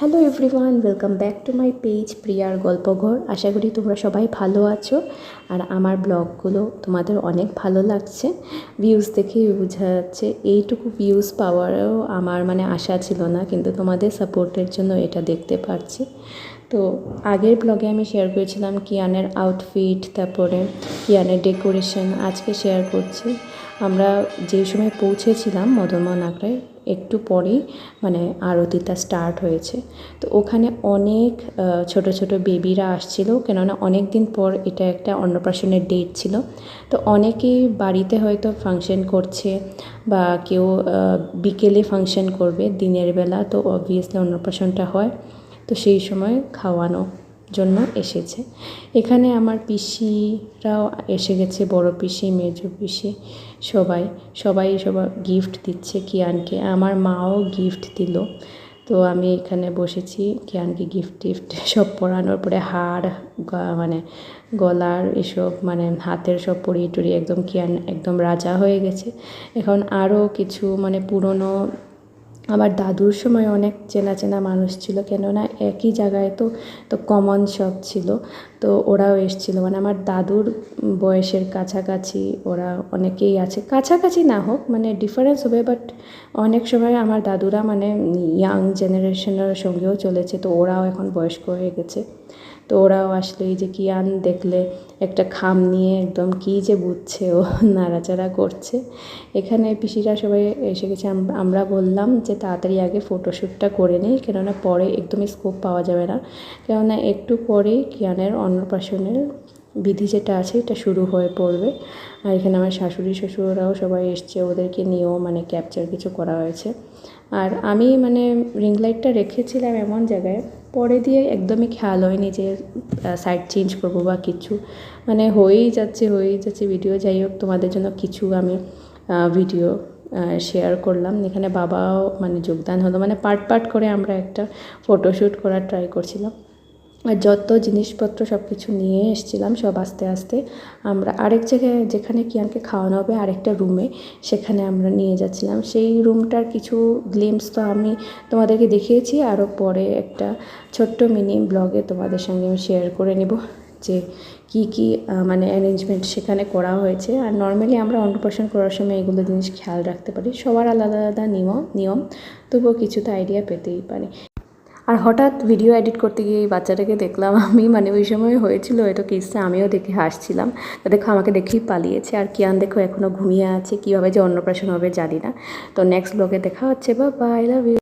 Hello everyone welcome back to my page প্রিয়ার গল্পঘর আশা করি তোমরা সবাই ভালো আছো আর আমার ব্লগগুলো তোমাদের অনেক ভালো লাগছে। ভিউজ দেখেই বোঝা যাচ্ছে, এইটুকু ভিউজ পাওয়ারও আমার মানে আশা ছিল না, কিন্তু তোমাদের সাপোর্টের জন্য এটা দেখতে পারছি। তো আগের ব্লগে আমি শেয়ার করেছিলাম কিয়ানের আউটফিট তারপরে কিয়ানের ডেকোরেশন আজকে শেয়ার করছি। আমরা যে সময় পৌঁছেছিলাম মদনমোহন আগ্রায় একটু পরেই মানে আরতিটা স্টার্ট হয়েছে। তো ওখানে অনেক ছোট ছোট বেবিরা আসছিল, কেননা অনেক দিন পর এটা একটা অন্নপ্রাশনের ডেট ছিল। তো অনেকেই বাড়িতে হয়তো ফাংশন করছে বা কেউ বিকেলে ফাংশন করবে, দিনের বেলা, তো অবভিয়াসলি অন্নপ্রাশনটা হয়। তো সেই সময় খাওয়ানো জন্য এসেছে। এখানে আমার পিসিরাও এসে গেছে, বড় পিসি, মেজো পিসি, সবাই। সবাই সবাই গিফট দিচ্ছে কিয়ানকে। আমার মাও গিফট দিল। তো আমি এখানে বসেছি, কিয়ানকে গিফট টিফট সব পরানোর পরে হার মানে গলার এসব মানে হাতের সব পরিয়ে টরিয়ে একদম কিয়ান একদম রাজা হয়ে গেছে। এখন আরও কিছু মানে পুরনো আমার দাদুর সময় অনেক চেনা চেনা মানুষ ছিল, কেননা একই জায়গায় তো তো কমন সব ছিল। তো ওরাও এসেছিল। মানে আমার দাদুর বয়সের কাছাকাছি ওরা অনেকেই আছে। কাছাকাছি না হোক মানে ডিফারেন্স হবে বাট অনেক সময় আমার দাদুরা মানে ইয়াং জেনারেশনের সঙ্গেও চলেছে, তো ওরাও এখন বয়স্ক হয়ে গেছে। তো ওরাও আসলে এই যে কিয়ান দেখলে একটা খাম নিয়ে একদম কী যে বুঝছে ও নাড়াচাড়া করছে। এখানে পিসিরা সবাই এসে গেছে আমরা বললাম যে তাড়াতাড়ি আগে ফটোশ্যুটটা করে নিই, কেননা পরে একদমই স্কোপ পাওয়া যাবে না। কেননা একটু পরেই কিয়ানের অন্নপ্রাশনের বিধি যেটা আছে, এটা শুরু হয়ে পড়বে। আর এখানে আমার শাশুড়ি শ্বশুররাও সবাই এসছে, ওদেরকে নিয়েও মানে ক্যাপচার কিছু করা হয়েছে। আর আমি মানে রিং লাইটটা রেখেছিলাম এমন জায়গায়, পরে দিয়ে একদমই খেয়াল হয়নি যে সাইড চেঞ্জ করব বা কিছু। মানে হয়েই যাচ্ছে হয়েই যাচ্ছে ভিডিও যাই হোক, তোমাদের জন্য কিছু আমি ভিডিও শেয়ার করলাম। এখানে বাবাও মানে যোগদান হলো। মানে পার্ট পার্ট করে আমরা একটা ফটোশ্যুট করার ট্রাই করছিলাম। যত জিনিসপত্র সব কিছু নিয়ে এসেছিলাম সব আস্তে আস্তে, আমরা আরেক জায়গায় যেখানে কিয়ানকে খাওয়ানো হবে আরেকটা রুমে, সেখানে আমরা নিয়ে যাচ্ছিলাম। সেই রুমটার কিছু গ্লিমস তো আমি তোমাদেরকে দেখিয়েছি আরও পরে একটা ছোট্ট মিনি ব্লগে তোমাদের সঙ্গে আমি শেয়ার করে নেব যে কি কি মানে অ্যারেঞ্জমেন্ট সেখানে করা হয়েছে। আর নর্মালি আমরা অন্নপ্রাশন করার সময় এগুলো জিনিস খেয়াল রাখতে পারি। সবার আলাদা আলাদা নিয়ম নিয়ম, তবুও কিছুটা আইডিয়া পেতেই পারে। আর হঠাৎ ভিডিও এডিট করতে গিয়ে এই বাচ্চাটাকে দেখলাম, আমি মানে ওই সময় হয়েছিল এটা কেসটা আমিও দেখে হাসছিলাম। তো দেখো, আমাকে দেখেই পালিয়েছে। আর কিয়ান দেখো এখনও ঘুমিয়ে আছে। কীভাবে যে অন্নপ্রাশন হবে জানি না। তো নেক্সট ব্লগে দেখা হচ্ছে। বা বাই লাভ ইউ